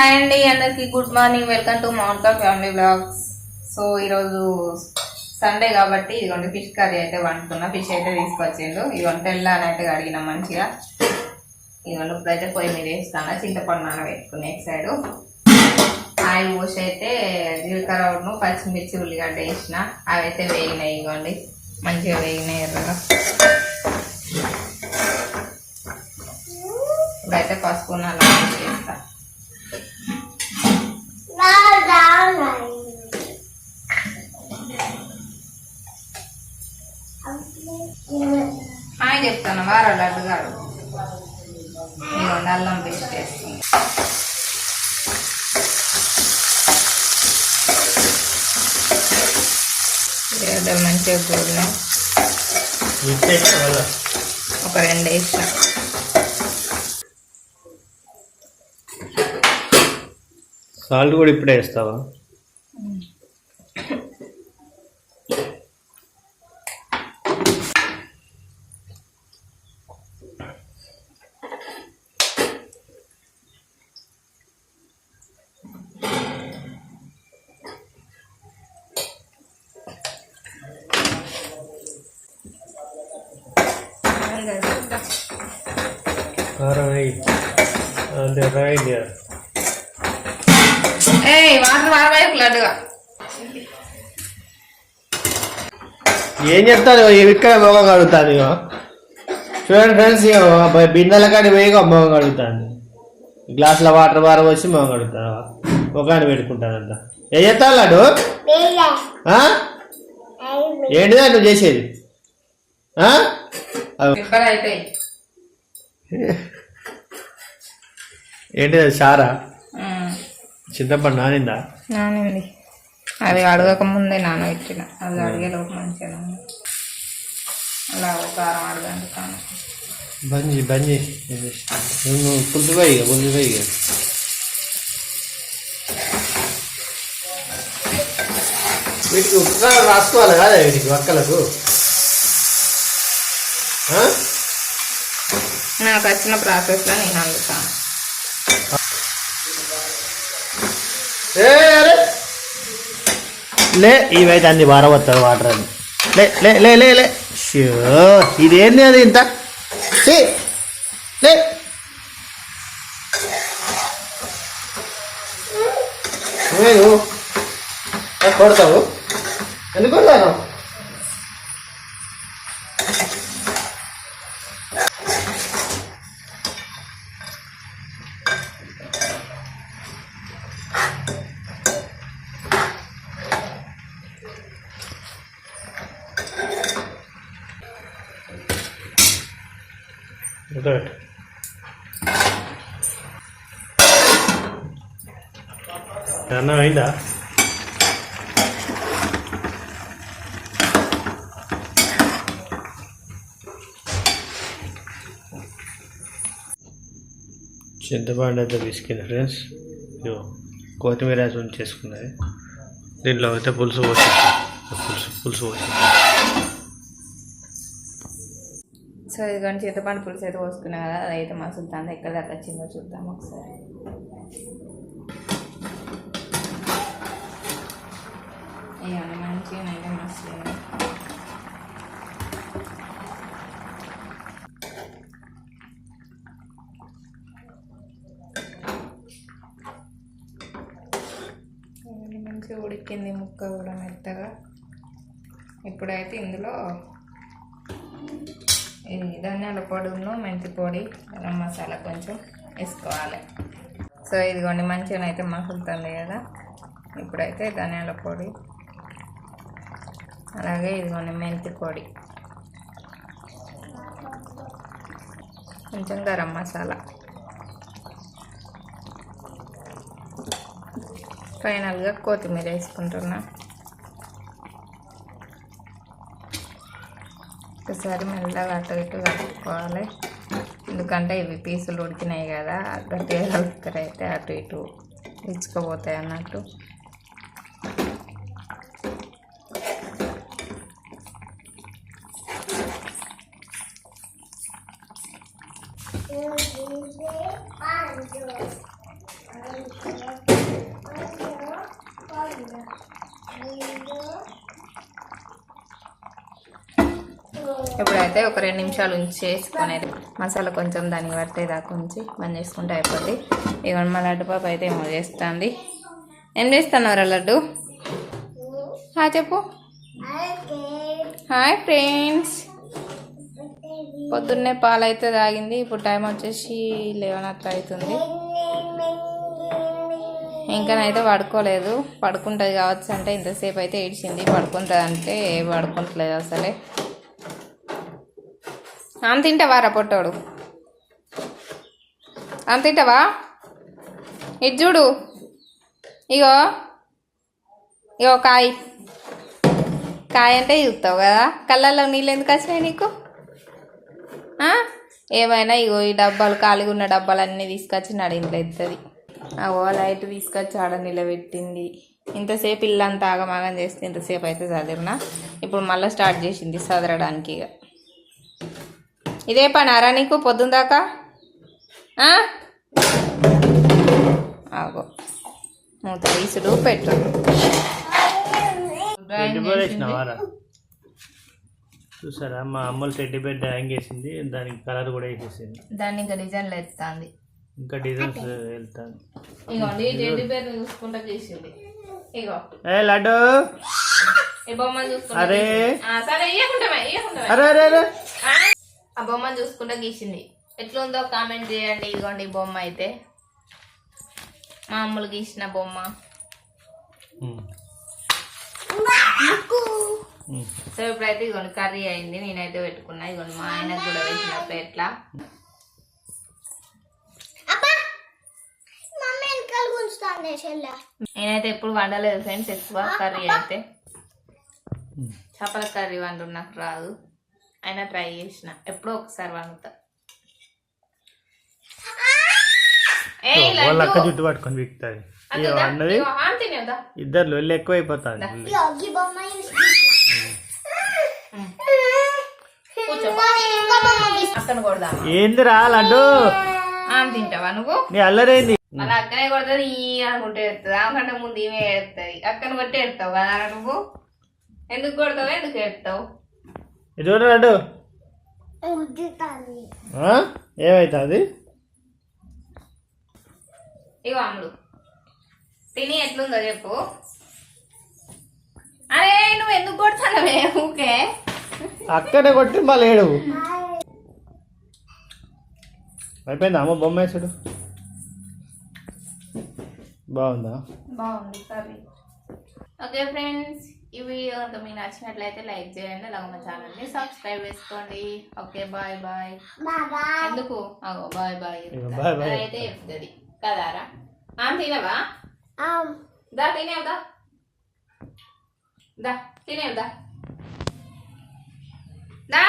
Hi అండి అందరికి good morning. Welcome to Mounta family vlogs so ఈరోజు సండే కాబట్టి ఇదిగోండి ఫిష్ కర్రీ అయితే వండుకున్నా. ఫిష్ అయితే తీసుకొచ్చిండు ఇదిగోండి తెల్లానైతే అడిగిన మంచిగా. ఇదిగోండి ఇప్పుడైతే పొయ్యి మీద వేస్తాను. చింతపండు నానబెట్టుకుని ఎక్ సైడ్ ఆయిల్ పోసి అయితే జీలకర్రను పచ్చిమిర్చి ఉల్లిగడ్డ వేసిన. అవి అయితే వేగినాయి ఇదిగోండి. మంచిగా వేగినాయి ఎర్రగా. ఇప్పుడైతే పసుపు వేస్తా హాయ్ చెప్తాను వారా లడ్డు గారు ఇదిగోండి అల్లం పేస్ట్ వేస్తుంది ఏదో మంచిగా గోధుమ ఒక రెండు వేసిన. సాల్ట్ కూడా ఇప్పుడే వేస్తావా? కారం అంటే ఏ వాటర్ వారవైపు లడ్డుగా ఏం చెప్తాను ఇక్కడ మొగం కడుగుతాను ఇక చూడండి ఫ్రెండ్స్ ఇక బిందెల కాడి పోయి మొగం కడుగుతాను గ్లాసుల వాటర్ బార వచ్చి మొగం కడుగుతాను ముఖాన్ని పెట్టుకుంటానంట ఏం చెప్తాను లాడు ఆ? ఏంటిదా నువ్వు చేసేది? అది చారా చింతపండు నానిందా? నానింది. అది అడగక ముందే నానబెట్టిన అది అడిగేలోపు మంచిగా నాని. అలా కారం అడగండి కాను బంజి బంజి. నువ్వు పులుసు పోయి ఇక పులుసు పోయి ఇక. వీటికి ఉప్పు రాసుకోవాలి కదా వీటికి వక్కలకు ఆ? నాకు వచ్చిన ప్రాసెస్లో నేను అందుతాను. లే ఇవైతే అన్ని బారవస్తారు వాటర్ అని లే లే లే లే లే. షో ఇదేంది అది ఇంత? లే! కొడతావు? ఎందుకు కొడతాను? Good. అన్నం అయిందా? చింతపండు అయితే తీసుకెళ్ళి ఫ్రెండ్స్ ఇదిగో కొత్తిమీర వేసి చేసుకున్నది. దీంట్లో అయితే పులుసు పోసి పులుసు పులుసు పోసి సో ఇదిగోండి చింతపండు పులుసు అయితే పోసుకున్నా కదా అదైతే మసులుతుంది ఎక్కడ దాకా వచ్చిందో చూద్దాం ఒకసారి. ఇవన్నీ మంచిగా అయితే మస్తు మంచిగా ఉడికింది ముక్క కూడా మెత్తగా. ఇప్పుడైతే ఇందులో ఇది ధనియాల పొడిను మెంతి పొడి గరం మసాలా కొంచెం వేసుకోవాలి. సో ఇదిగోండి మంచిగా అయితే మసులుతుంది కదా. ఇప్పుడైతే ధనియాల పొడి అలాగే ఇదిగోండి మెంతి పొడి. కొంచెం గరం మసాలా. ఫైనల్గా కొత్తిమీర వేసుకుంటున్నా. ఒకసారి మెల్లగా అటు ఇటు కలుపుకోవాలి. ఎందుకంటే ఇవి పీసులు ఉడికినాయి కదా గట్టిగా కలుపుతారు అయితే అటు ఇటు ఇచ్చుకోపోతాయి అన్నట్టు. ఇప్పుడైతే ఒక రెండు నిమిషాలు ఉంచేసుకునేది మసాలా కొంచెం దానికి దాకా ఉంచి బంద్ చేసుకుంటే అయిపోద్ది. ఇక మా లడ్డు పాప అయితే ఏమో చేస్తుంది. ఏం చేస్తున్నారా లడ్డు? హాయ్ చెప్పు. Hi friends. పొద్దున్నే పాలు అయితే తాగింది ఇప్పుడు టైం వచ్చేసి లెవెన్ అట్లా అవుతుంది. ఇంకానైతే పడుకోలేదు. పడుకుంటుంది కావచ్చు అంటే ఇంతసేపు అయితే ఏడ్చింది. పడుకుంటుంది అంటే పడుకుంటలేదు అసలే. అంత తింటావా రా పొట్టోడు? అంత తింటావా? ఇది చూడు. ఇగో. ఇగో కాయ. కాయ అంటే చూస్తావు కదా? కళ్ళల్లో నీళ్ళు ఎందుకు వచ్చినాయి నీకు? ఏమైనా ఇగో ఈ డబ్బాలు ఖాళీగా ఉన్న డబ్బాలు అన్నీ తీసుకొచ్చి నడింట్లో ఎత్తుంది. అవో లైట్ తీసుకొచ్చి ఆడ నిలబెట్టింది. ఇంతసేపు ఇల్లంతా ఆగమాగం చేస్తే ఇంతసేపు అయితే చదివినా. ఇప్పుడు మళ్ళీ స్టార్ట్ చేసింది చదరడానికి ఇక ఇదే పనారా నీకు? పొద్దున్న దాకా? ఆ? ఆగో. మూత తీసుడు పెట్టు. చూసారా? మా అమ్మలు టెడ్డీ బేర్ డ్రాయింగ్ వేసింది దానికి కలర్ కూడా వేసేసింది. దాన్ని ఇంకా డిజైన్లు ఎత్తాంది. ఇంకా డిజైన్స్ వెళ్తాను ఇగోండి టెడ్డి పేరు చూసుకుంటా చేసింది. ఇగో. ఏ లడ్డు? ఈ బొమ్మను చూసుకుంటా అరే. ఆ, సరే ఇయ్యకుంటామే ఇయ్యకుంటామే. అరే అరే అరే. ఆ బొమ్మను చూసుకుంటా గీసింది. ఎట్లుందో కామెంట్ చేయండి. ఇదిగోండి ఈ బొమ్మ అయితే. మామూలు గీసిన బొమ్మ. సో ఇప్పుడైతే ఇదిగోండి కర్రీ అయింది. నేనైతే పెట్టుకున్నా. ఇదిగోండి మా ఆయనకు కూడా వేసిన ప్లేట్ల నేనైతే ఎప్పుడు వండలేదు ఫ్రెండ్స్. ఎక్కువ కర్రీ అయితే. చేపల కర్రీ వండు నాకు రాదు. అయినా ట్రై చేసిన. ఎప్పుడో ఒకసారి జుట్టు పట్టుకొని అన్నది ఆన్ తినేదా ఇద్దరు లొల్లి కూర్చో. అక్కను కొడదాం ఏందిరా లడ్డు? తింటావా నువ్వు? నీ అల్లరేంది? మళ్ళీ అక్కనే కొడుతుంది ఈ అనుకుంటే ఎడుతుంది ఆమెకంటే ముందు ఈమె ఎడుతుంది అక్కను కొట్టి ఎడతావు కదా నువ్వు? ఎందుకు కొడతావు ఎందుకు ఎడతావు ఆ? ఏమైతుంది? ఇగో అమ్ముడు. తిని ఎట్లుందో చెప్పు. అరే నువ్వు ఎందుకు కొడతానవే ఊకే? అక్కడే కొట్టి మళ్ళీ ఏడు. అయిపోయిందా? అమ్మ బొమ్మ వేసాడు. బాగుందా? బాగుంది కర్రీ ఓకే ఫ్రెండ్స్. ఈ వీడియో కనుక మీకు నచ్చినట్లయితే లైక్ చేయండి అలాగే మా ఛానల్ని సబ్స్క్రైబ్ చేసుకోండి. Okay bye bye. ఎందుకు? అగో బాయ్ బాయ్ అయితే చెప్తుంది. కదారా? ఆమె తినవా? దా తినేవు దా. దా తినేవు దా. దా.